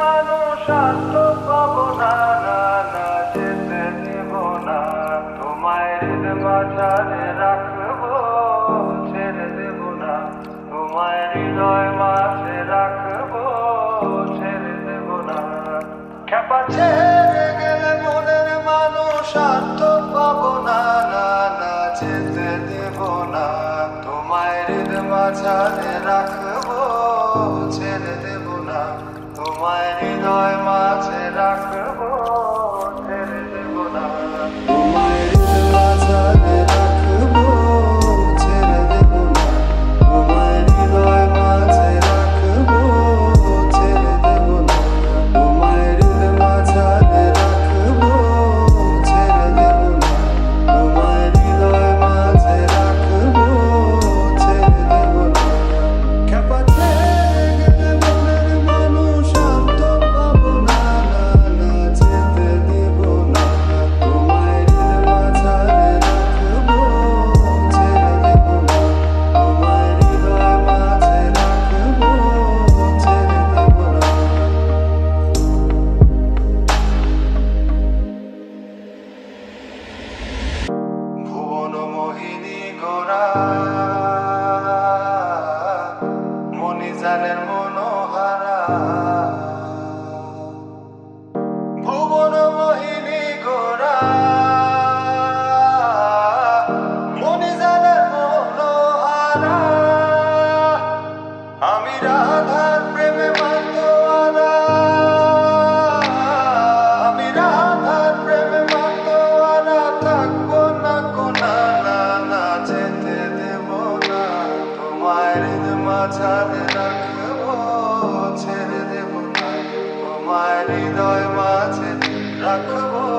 মানুষ tenere মিজানের মনোহারা তোমার হৃদয় মাঝে রাখব।